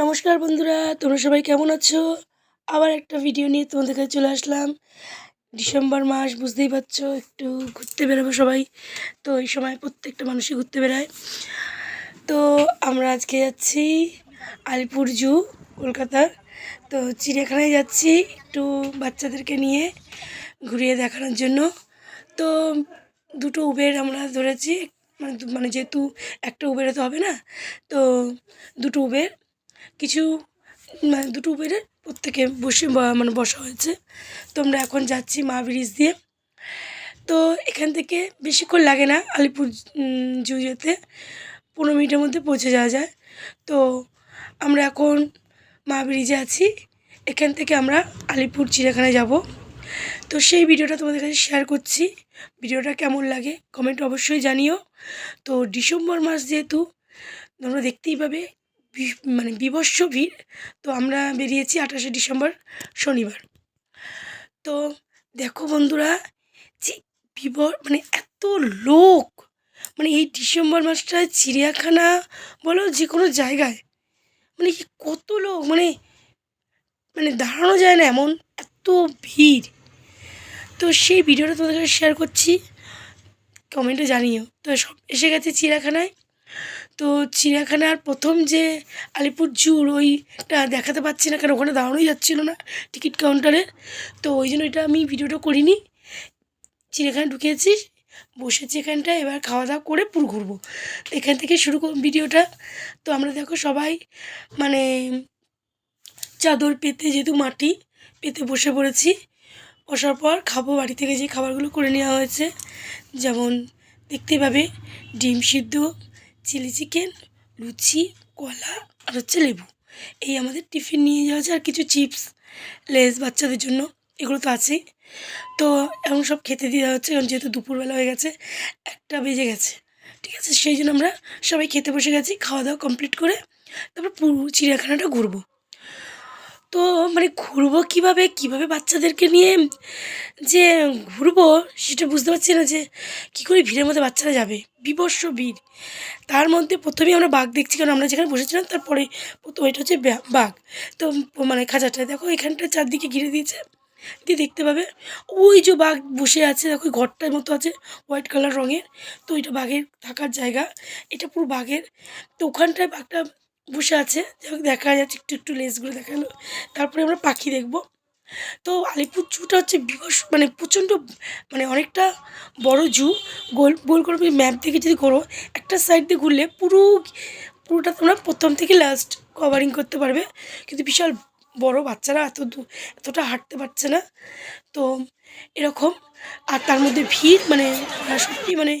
নমস্কার বন্ধুরা, তোমরা সবাই কেমন আছো? আবার একটা ভিডিও নিয়ে তোমাদের কাছে চলে আসলাম। ডিসেম্বর মাস, বুঝতেই পারছ, একটু ঘুরতে বেরোবো সবাই। তো এই সময় প্রত্যেকটা মানুষই ঘুরতে বেরোয়। তো আমরা আজকে যাচ্ছি আলিপুর জু, কলকাতার। তো চিড়িয়াখানায় যাচ্ছি একটু বাচ্চাদেরকে নিয়ে ঘুরিয়ে দেখানোর জন্য। তো দুটো উবের আমরা ধরেছি মানে মানে যেহেতু একটা উবেরে তো হবে না, তো দুটো উবের কিছু মানে দুটো উবেরে প্রত্যেকে বসে মানে বসা হয়েছে। তো আমরা এখন যাচ্ছি মা ব্রিজ দিয়ে। তো এখান থেকে বেশিক্ষণ লাগে না আলিপুর জু যেতে। পনেরো মিনিটের মধ্যে পৌঁছে যাওয়া যায়। তো আমরা এখন মা ব্রিজে আছি। এখান থেকে আমরা আলিপুর চিড়িয়াখানায় যাব। তো সেই ভিডিওটা তোমাদের কাছে শেয়ার করছি। ভিডিওটা কেমন লাগে কমেন্ট অবশ্যই জানিও। তো ডিসেম্বর মাস যেহেতু, তোমরা দেখতেই পাবে মানে বিভৎস ভিড়। তো আমরা বেরিয়েছি আঠাশে ডিসেম্বর, শনিবার। তো দেখো বন্ধুরা, যে বিব মানে এত লোক। মানে এই ডিসেম্বর মাসটায় চিড়িয়াখানা বলো যে কোনো জায়গায় মানে কি কত লোক মানে মানে দাঁড়ানো যায় না এমন, এত ভিড়। তো সেই ভিডিওটা তোমাদের শেয়ার করছি কমেন্টে জানিও। তো সব এসে গেছে চিড়িয়াখানায়। তো চিড়িয়াখানার প্রথম যে আলিপুর জুর ওইটা দেখাতে পাচ্ছি না, কারণ ওখানে দাঁড়ানোই যাচ্ছিল না টিকিট কাউন্টারে। তো ওই জন্য এটা আমি ভিডিওটা করিনি। চিড়িয়াখানা ঢুকিয়েছি বসেছি এখানটায়, এবার খাওয়া দাওয়া করে পুরো ঘুরবো। এখান থেকে শুরু করব ভিডিওটা। তো আমরা দেখো সবাই মানে চাদর পেতে যেহেতু মাটি, পেতে বসে পড়েছি। বসার পর খাব, বাড়ি থেকে যে খাবারগুলো করে নেওয়া হয়েছে, যেমন দেখতে পাবে ডিম সিদ্ধ চিলি চিকেন, লুচি, কলা আর হচ্ছে লেবু। এই আমাদের টিফিন নিয়ে যাওয়া আছে আর কিছু চিপস লেস বাচ্চাদের জন্য, এগুলো তো আছেই। তো এখন সব খেতে দেওয়া হচ্ছে, কারণ যেহেতু দুপুরবেলা হয়ে গেছে, একটা বেজে গেছে। ঠিক আছে? সেই জন্য আমরা সবাই খেতে বসে গেছি, খাওয়া দাওয়া কমপ্লিট করে তারপর পুরো চিড়িয়াখানাটা ঘুরবো। তো মানে ঘুরবো কীভাবে কীভাবে বাচ্চাদেরকে নিয়ে যে ঘুরবো সেটা বুঝতে পারছি না যে কী করে ভিড়ের মধ্যে বাচ্চারা যাবে। বিবর্ষ ভিড়। তার মধ্যে প্রথমেই আমরা বাঘ দেখছি, কারণ আমরা যেখানে বসেছিলাম তারপরে প্রথম এটা হচ্ছে বাঘ। তো মানে খাঁচাটা, দেখো এখানটা চারদিকে ঘিরে দিয়েছে। দিয়ে দেখতে পাবে, ওই যে বাঘ বসে আছে, দেখো ঘরটার মতো আছে, হোয়াইট কালার রঙের। তো ওইটা বাঘের থাকার জায়গা। এটা পুরো বাঘের। তো ওখানটায় বাঘটা বসে আছে। যাই দেখা যাচ্ছে একটু একটু লেজগুলো দেখাল। তারপরে আমরা পাখি দেখব। তো আলিপুর জুটা হচ্ছে বিভৎস মানে প্রচণ্ড মানে অনেকটা বড় জু। গোল গোল করে ম্যাপ দেখে যদি করো, একটা সাইড দিয়ে ঘুরলে পুরো, পুরোটা তোমরা প্রথম থেকে লাস্ট কভারিং করতে পারবে। কিন্তু বিশাল বড় বাচ্চারা এত এতটা হাঁটতে পারছে না। তো এরকম। আর তার মধ্যে ভিড় মানে সত্যি মানে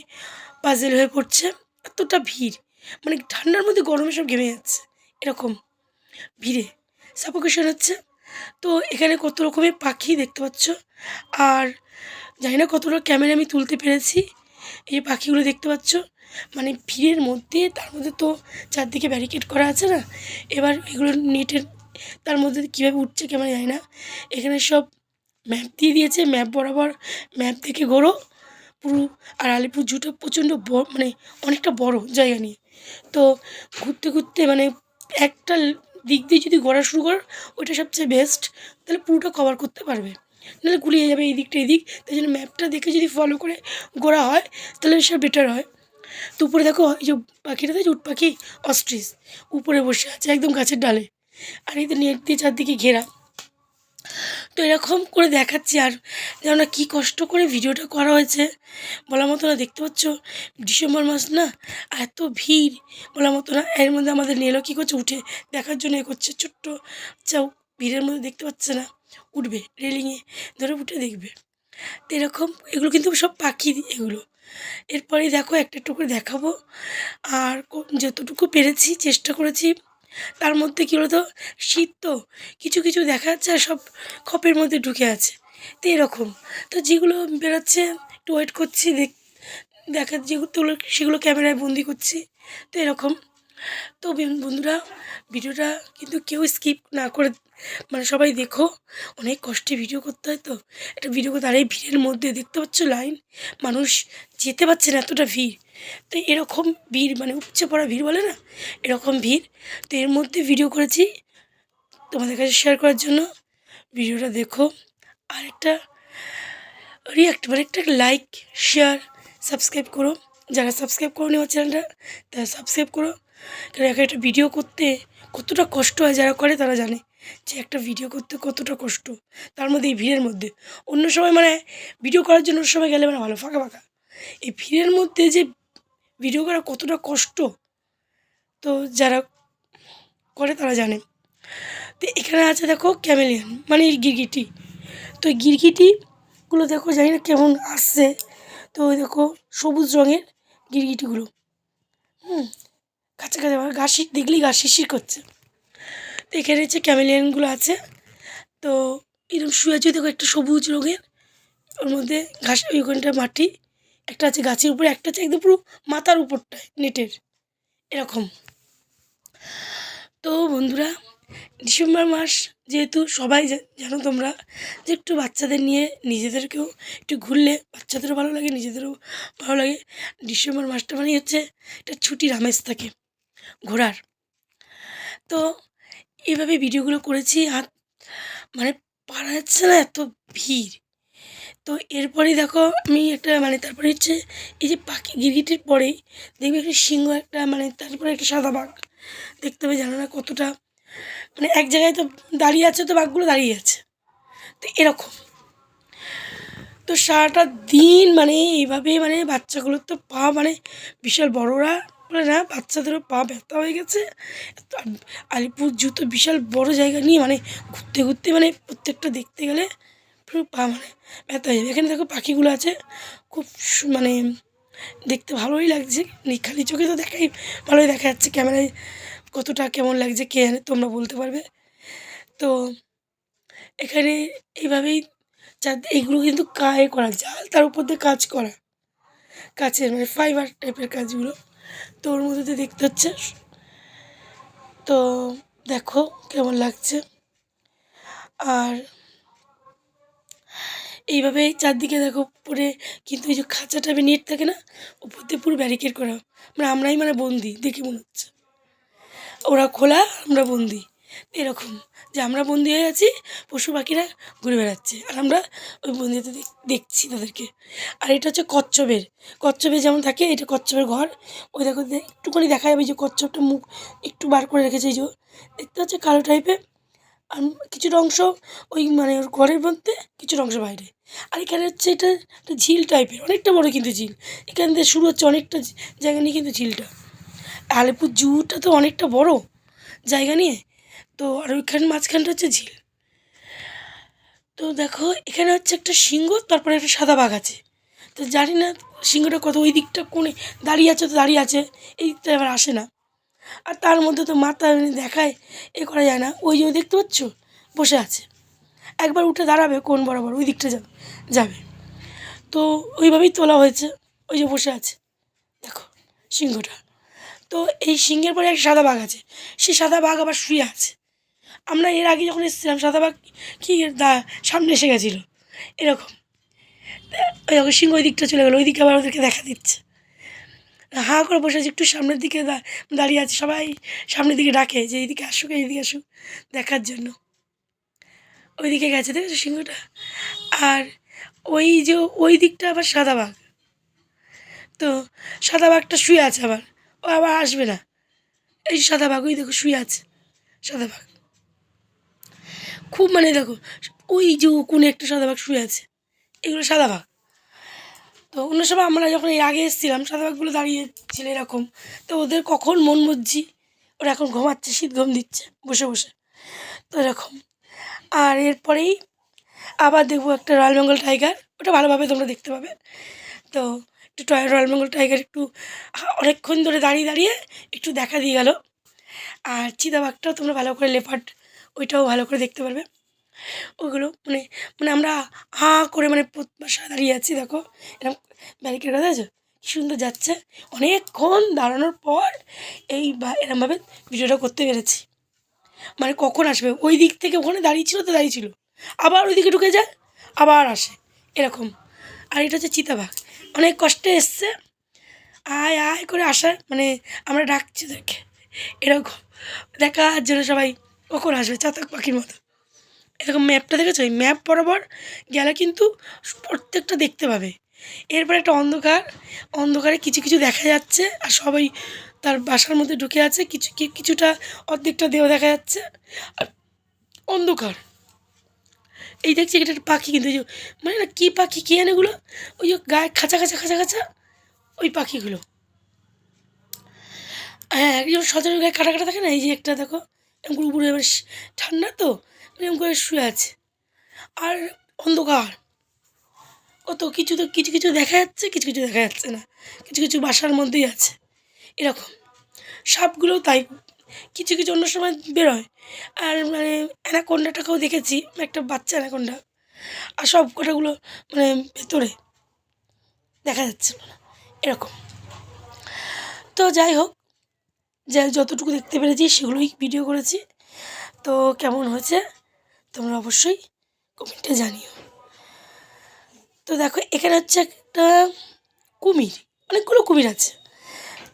পাজেল হয়ে পড়ছে। এতটা ভিড়। মানে ঠান্ডার মধ্যে গরমে সব ঘেমে যাচ্ছে। এরকম। ভিড়ে। সাপোকেশন হচ্ছে। তো এখানে কত রকমের পাখি দেখতে পাচ্ছ। আর জানি না কতটা ক্যামেরা আমি তুলতে পেরেছি। এই পাখিগুলো দেখতে পাচ্ছ। মানে ভিড়ের মধ্যে, তার মধ্যে তো চারদিকে ব্যারিকেড করা আছে না? এবার এগুলো নেটের তার মধ্যে কীভাবে উঠছে ক্যামেরা যায় না। এখানে সব ম্যাপ দিয়ে দিয়েছে। ম্যাপ বরাবর ম্যাপ দেখে ঘোরো। পুরো আর আলিপুর জুটা প্রচণ্ড বড় মানে অনেকটা বড় জায়গা নিয়ে। তো ঘুরতে ঘুরতে মানে একটা দিক দিয়ে যদি ঘোরা শুরু করো, ওইটা সবচেয়ে বেস্ট তাহলে পুরোটা কভার করতে পারবে। নাহলে গুলিয়ে যাবে এই দিকটা, এই দিক। তাই জন্য ম্যাপটা দেখে যদি ফলো করে ঘোরা হয়, তাহলে সেটা বেটার হয়। তো উপরে দেখো, এই যে পাখিটা দেখো উট পাখি অস্ট্রিচ উপরে বসে আছে, একদম গাছের ডালে। আর এই তো নেট দিয়ে চারদিকে ঘেরা। তো এরকম করে দেখাচ্ছি আর যেন না কী কষ্ট করে ভিডিওটা করা হয়েছে। বলার মতো না, দেখতে পাচ্ছ? ডিসেম্বর মাস না এত ভিড়। বলার মতো না, এর মধ্যে আমাদের নেলো কী করছে? উঠে দেখার জন্য এ করছে। ছোট্ট চাও ভিড়ের মধ্যে দেখতে পাচ্ছে না। উঠবে রেলিংয়ে ধরে উঠে দেখবে। তো এরকম, এগুলো কিন্তু সব পাখি এগুলো। এরপরে দেখো, একটা একটু করে দেখাবো। আর যতটুকু পেরেছি, চেষ্টা করেছি তার মধ্যে কী বলতো, শীত তো কিছু কিছু দেখা যাচ্ছে আর সব খপের মধ্যে ঢুকে আছে। তো এরকম। তো যেগুলো বেরোচ্ছে, একটু ওয়েট করছি, দেখ, দেখা যেগুলো সেগুলো ক্যামেরায় বন্দি করছি। তো এরকম। তো বন্ধুরা, ভিডিওটা কিন্তু কেউ স্কিপ না করে মানে সবাই দেখো। অনেক কষ্টে ভিডিও করতে হয় তো। একটা ভিডিও করতে আর এই ভিড়ের মধ্যে দেখতে পাচ্ছ লাইন মানুষ যেতে পারছে না, এতটা ভিড়। তো এরকম ভিড় মানে উপচে পড়া ভিড় বলে না? এরকম ভিড়। তো এর মধ্যে ভিডিও করেছি তোমাদের কাছে শেয়ার করার জন্য। ভিডিওটা দেখো। আর একটা রিয়াক্ট মানে একটা লাইক শেয়ার সাবস্ক্রাইব করো। যারা সাবস্ক্রাইব করো আমার চ্যানেলটা তারা সাবস্ক্রাইব করো। কারণ একা একটা ভিডিও করতে কতটা কষ্ট হয় যারা করে তারা জানে যে একটা ভিডিও করতে কতটা কষ্ট। তার মধ্যে এই ভিড়ের মধ্যে। অন্য সময় মানে ভিডিও করার জন্য সময় গেলে মানে ভালো, ফাঁকা ফাঁকা। এই ভিড়ের মধ্যে যে ভিডিও করা কতটা কষ্ট? তো যারা করে তারা জানে। তো এখানে আছে দেখো ক্যামেলিয়ান মানে গিরগিটি। তো গিরগিটিগুলো দেখো জানি না কেমন আসছে। তো দেখো সবুজ রঙের গিরগিটিগুলো। হুম কাছে কাছে আবার ঘাস শি- দেখলেই ঘাস শিরশির করছে। তো এখানে হচ্ছে ক্যামেলিয়ানগুলো আছে, তো এরকম শুয়ে আছে, দেখো একটা সবুজ রঙের। ওর মধ্যে ঘাস ওইখানটা মাটি একটা আছে গাছের উপরে, একটা আছে একদম পুরো মাথার উপরটায়, নেটের। এরকম। তো বন্ধুরা, ডিসেম্বর মাস যেহেতু সবাই জানো তোমরা, যে একটু বাচ্চাদের নিয়ে নিজেদেরকেও একটু ঘুরলে বাচ্চাদেরও ভালো লাগে, নিজেদেরও ভালো লাগে। ডিসেম্বর মাসটা মানে হচ্ছে একটা ছুটির আমেজ থাকে ঘোরার। তো এভাবে ভিডিওগুলো করেছি, আর মানে পারা যাচ্ছে না, এত ভিড়। তো এরপরেই দেখো আমি একটা মানে তারপরে হচ্ছে এই যে পাখি গিরগিটির পরেই দেখবে একটা সিংহ, একটা মানে তারপরে একটা সাদা বাঘ। দেখতে হবে জানো না কতটা মানে এক জায়গায় তো দাঁড়িয়ে আছে তো বাঘগুলো দাঁড়িয়ে আছে। তো এরকম। তো সারাটা দিন মানে এইভাবে মানে বাচ্চাগুলোর তো পা মানে বিশাল বড়রা বলে না, বাচ্চাদেরও পা ব্যথা হয়ে গেছে। আলিপুর জুতো বিশাল বড় জায়গা নিয়ে মানে ঘুরতে ঘুরতে মানে প্রত্যেকটা দেখতে গেলে পা মানে ব্যথা হয়ে যাবে এখানে দেখো পাখিগুলো আছে, খুব মানে দেখতে ভালোই লাগছে। খালি চোখে তো দেখাই, ভালোই দেখা যাচ্ছে। ক্যামেরায় কতটা কেমন লাগছে কে জানে, তোমরা বলতে পারবে। তো এখানে এইভাবেই চার এইগুলো কিন্তু কায়ে করা, জাল তার উপর দিয়ে কাজ করা। কাছের মানে ফাইবার টাইপের কাজগুলো। তো ওর মধ্যে দিয়ে দেখতে হচ্ছে। তো দেখো কেমন লাগছে। আর এইভাবে চারদিকে দেখো পুরে কিন্তু এই যে খাঁচা টাইপে নেট থাকে না উপর দিয়ে পুরো ব্যারিকেড করা। মানে আমরাই মানে বন্দি, দেখে মনে হচ্ছে। ওরা খোলা, আমরা বন্দি। এরকম যে আমরা বন্দি হয়ে আছি, পশু পাখিরা ঘুরে বেড়াচ্ছে। আর আমরা ওই বন্দিতে দেখ- দেখছি তাদেরকে। আর এটা হচ্ছে কচ্ছপের। কচ্ছপের যেমন থাকে, এটা কচ্ছপের ঘর। ওই দেখো, একটুখানি দেখা যাবে যে কচ্ছপটা মুখ একটু বার করে রেখেছে, এই যে। দেখতে হচ্ছে কালো টাইপের আর কিছুটা অংশ ওই মানে ওর ঘরের মধ্যে, কিছুটা অংশ বাইরে। আর এখানে হচ্ছে এটা একটা ঝিল টাইপের অনেকটা বড় কিন্তু ঝিল। এখান থেকে শুরু হচ্ছে অনেকটা জায়গা নিয়ে কিন্তু ঝিলটা। আলিপুর জুটা তো অনেকটা বড় জায়গা নিয়ে, তো আর ওইখানে মাঝখানটা হচ্ছে ঝিল। তো দেখো, এখানে হচ্ছে একটা সিংহ, তারপরে একটা সাদা বাঘ আছে। তো জানি না সিংহটা কত, ওই দিকটা কোণে দাঁড়িয়ে আছে তো দাঁড়িয়ে আছে, এই দিকটা এবার আসে না। আর তার মধ্যে তো মাথা দেখায় এ করা যায় না। ওই যে দেখতে পাচ্ছ? বসে আছে। একবার উঠে দাঁড়াবে, কোন বরাবর, ওই দিকটা যাবে যাবে। তো ওইভাবেই তোলা হয়েছে, ওই যে বসে আছে। দেখো, সিংহটা। তো এই সিংহের পরে একটা সাদা বাঘ আছে। সেই সাদা বাঘ আবার শুয়ে আছে। আমরা এর আগে যখন এসেছিলাম, সাদা বাঘ কি দা সামনে এসে গেছিল। এরকম। ওই সিংহ ওই দিকটা চলে গেলো, ওই দিকে আবার ওদেরকে দেখা দিচ্ছে। হাঁ করে বসে আছে, একটু সামনের দিকে দাঁড়িয়ে আছে, সবাই সামনের দিকে ডাকে যে এইদিকে আসুক এইদিকে আসুক, দেখার জন্য। ওই দিকে গেছে, দেখেছ সিংহটা? আর ওই যে ওই দিকটা আবার সাদা বাঘ। তো সাদা বাঘটা শুয়ে আছে আবার, ও আবার আসবে না। এই সাদা বাঘ, ওই দেখো শুয়ে আছে, সাদা বাঘ। খুব মানে দেখো, ওই যে কোনে একটা সাদা বাঘ শুয়ে আছে, এগুলো সাদা বাঘ। তো অন্য সময় আমরা যখন এর আগে এসেছিলাম, সাদা বাঘগুলো দাঁড়িয়েছিল এরকম, তো ওদের কখন মন মজ্জি ওরা এখন ঘুমাচ্ছে, শীত ঘুম দিচ্ছে, বসে বসে, তো এরকম। আর এরপরেই আবার দেখব একটা রয়্যাল বেঙ্গল টাইগার ওটা ভালোভাবে তোমরা দেখতে পাবে। তো একটু টয় রয়্যাল বেঙ্গল টাইগার একটু অনেকক্ষণ ধরে দাঁড়িয়ে দাঁড়িয়ে একটু দেখা দিয়ে গেল। আর চিতাবাঘটাও তোমরা ভালো করে লেপার্ড ওইটাও ভালো করে দেখতে পারবে। ওগুলো মানে মানে আমরা হা করে মানে বাসায় দাঁড়িয়ে আছি, দেখো। এরকম ব্যারিকেড করা আছে, কি সুন্দর যাচ্ছে। অনেকক্ষণ দাঁড়ানোর পর এই বা, এরমভাবে ভিডিওটা করতে পেরেছি। মানে কখন আসবে? ওই দিক থেকে ওখানে দাঁড়িয়ে ছিল তো দাঁড়িয়ে ছিল। আবার ওইদিকে ঢুকে যায়, আবার আসে, এরকম। আর এটা হচ্ছে চিতাবাঘ। অনেক কষ্টে এসছে। আয় আয় করে আসার মানে আমরা ডাকছি ওদেরকে। এরকম। দেখার জন্য সবাই কখন আসবে? চাতক পাখির মতো। এরকম ম্যাপটা দেখেছ? এই ম্যাপ বরাবর গেলে কিন্তু প্রত্যেকটা দেখতে পাবে। এরপর একটা অন্ধকার। অন্ধকারে কিছু কিছু দেখা যাচ্ছে আর সবাই তার বাসার মধ্যে ঢুকে আছে। কিছু কিছুটা অর্ধেকটা দেহ দেখা যাচ্ছে আর অন্ধকার। এই দেখছি এটা একটা পাখি কিন্তু মানে না, কী পাখি, কী এনেগুলো ওই যে গায়ে খাঁচা খাঁচা খাঁচা খাঁচা ওই পাখিগুলো। হ্যাঁ একজন সচরাচর গায়ে কাটা কাটা থাকে না? এই যে একটা দেখো করে উপরে এবার ঠান্ডা তো? এরকম করে শুয়ে আছে। আর অন্ধকার। কত কিছু তো, কিছু কিছু দেখা যাচ্ছে, কিছু কিছু দেখা যাচ্ছে না। কিছু কিছু বাসার মধ্যেই আছে। এরকম। সাপগুলোও তাই। কিছু কিছু অন্য সময় বেরোয়। আর মানে অ্যানাকোন্ডাটাকেও দেখেছি। একটা বাচ্চা অ্যানাকোন্ডা। আর সব কটাগুলো মানে ভেতরে। দেখা যাচ্ছে এরকম। তো যাই হোক, যা যতটুকু দেখতে পেরেছি সেগুলোই ভিডিও করেছি। তো কেমন হয়েছে? তোমরা অবশ্যই কমেন্টে জানিও। তো দেখো, এখানে হচ্ছে একটা কুমির, অনেকগুলো কুমির আছে।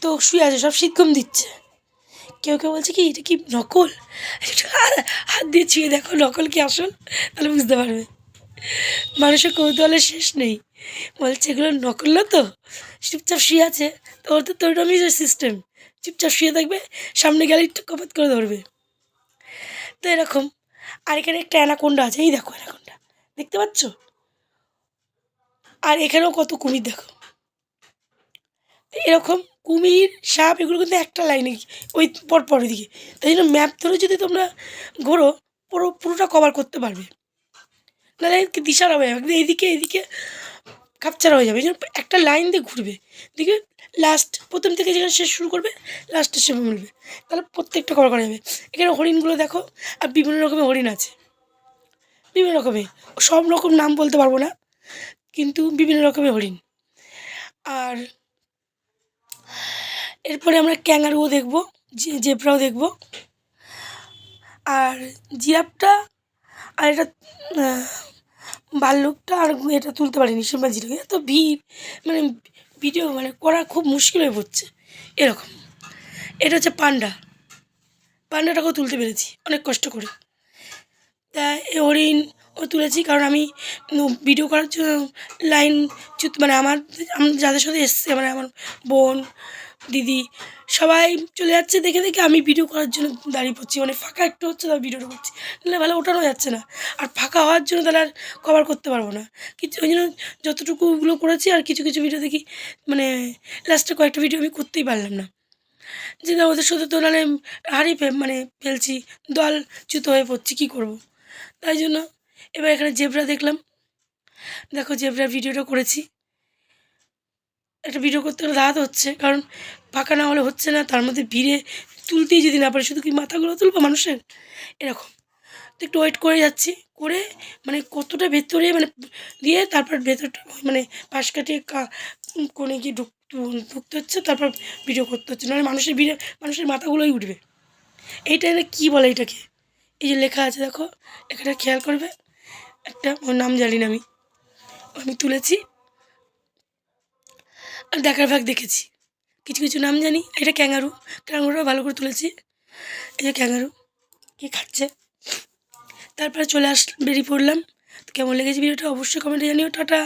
তো শুয়ে আছে, সব শীতকম দিচ্ছে। কেউ কেউ বলছে কি, এটা কি নকল? একটু হাত দিয়ে ছুঁয়ে দেখো নকল কি আসল, তাহলে বুঝতে পারবে। মানুষের কৌতূহলের শেষ নেই। বলছে, এগুলো নকল না তো? চুপচাপ শুয়ে আছে। তো ওর তো তোরটামই সিস্টেম চুপচাপ শুয়ে থাকবে, সামনে গেলে একটু কপাত করে ধরবে। তো এরকম আর এখানে একটা অ্যানাকোন্ডা আছে, এই দেখো অ্যানাকোন্ডা, দেখতে পাচ্ছ? আর এখানেও কত কুমির, দেখো। এরকম কুমির, সাপ, এগুলো কিন্তু একটা লাইনে ওই পর পর দিকে তাই জন্য ম্যাপ ধরে যদি তোমরা ঘোরো, পুরো, পুরোটা কভার করতে পারবে। নাহলে দিশার হবে একদম এইদিকে এইদিকে কাপচার হয়ে যাবে। এই জন্য একটা লাইন দিয়ে ঘুরবে। দিকে লাস্ট প্রথম থেকে যেখানে শেষ শুরু করবে লাস্টে সে মিলবে। তাহলে প্রত্যেকটা কভার করা যাবে এখানে হরিণগুলো দেখো, আর বিভিন্ন রকমের হরিণ আছে। বিভিন্ন রকমের। সব রকম নাম বলতে পারব না, কিন্তু বিভিন্ন রকমের হরিণ। আর এরপরে আমরা ক্যাঙ্গারুও দেখব জেব্রাও দেখব। আর জিরাফটা, আর এটা ভাল্লুকটা আর এটা তুলতে পারিনি, শিম্পাঞ্জিটাকে। এত ভিড় মানে ভিডিও মানে করা খুব মুশকিল হয়ে পড়ছে। এরকম। এটা হচ্ছে পান্ডা। পান্ডাটাকেও তুলতে পেরেছি, অনেক কষ্ট করে। তা হরিণ ও তুলেছি কারণ আমি ভিডিও করার জন্য লাইন মানে আমার আমি যাদের সাথে এসছে মানে আমার বোন দিদি, সবাই চলে যাচ্ছে দেখে দেখে আমি ভিডিও করার জন্য দাঁড়িয়ে পড়ছি। মানে ফাঁকা একটু হচ্ছে তাই ভিডিওটা করছি। নাহলে ভালো ওঠানো যাচ্ছে না। আর ফাঁকা হওয়ার জন্য তাহলে আর কভার করতে পারব না। কিছু ওই জন্য যতটুকুগুলো করেছি আর কিছু কিছু ভিডিও দেখি মানে লাস্টে কয়েকটা ভিডিও আমি করতেই পারলাম না। যে ওদের সাথে তো নাহলে হারিয়ে মানে ফেলছি, দল চ্যুত হয়ে পড়ছি, কী করব? তাই জন্য এবার এখানে জেবরা দেখলাম। দেখো জেবরার ভিডিওটা করেছি। একটা ভিডিও করতে গেলে দাঁড়াতে হচ্ছে। কারণ পাকা না হলে হচ্ছে না, তার মধ্যে ভিড়ে তুলতেই যদি না পারে। শুধু কি মাথাগুলো তুলবো মানুষের? এরকম। তো একটু ওয়েট করে যাচ্ছি। করে মানে কতটা ভেতরে মানে দিয়ে তারপর ভেতরটা মানে পাশ কাটিয়ে কা- কোণে গিয়ে ঢুক ঢুকতে হচ্ছে, তারপর ভিডিও করতে হচ্ছে। নাহলে মানুষের ভিড়ে মানুষের মাথাগুলোই উঠবে। এইটা এনে কী বলে এটাকে? এই যে লেখা আছে দেখো, এখানে খেয়াল করবে। একটা, ওর নাম জানি না আমি। আমি তুলেছি। দেখার ভাগ দেখেছি। কিছু কিছু নাম জানি। এটা ক্যাঙ্গারু। ক্যাঙ্গারুটা ভালো করে তুলেছি। এই যে ক্যাঙ্গারু। কি খাচ্ছে? তারপরে চলে আস, বেরিয়ে পড়লাম। তো কেমন লেগেছে ভিডিওটা অবশ্যই কমেন্টে জানিও। টাটা।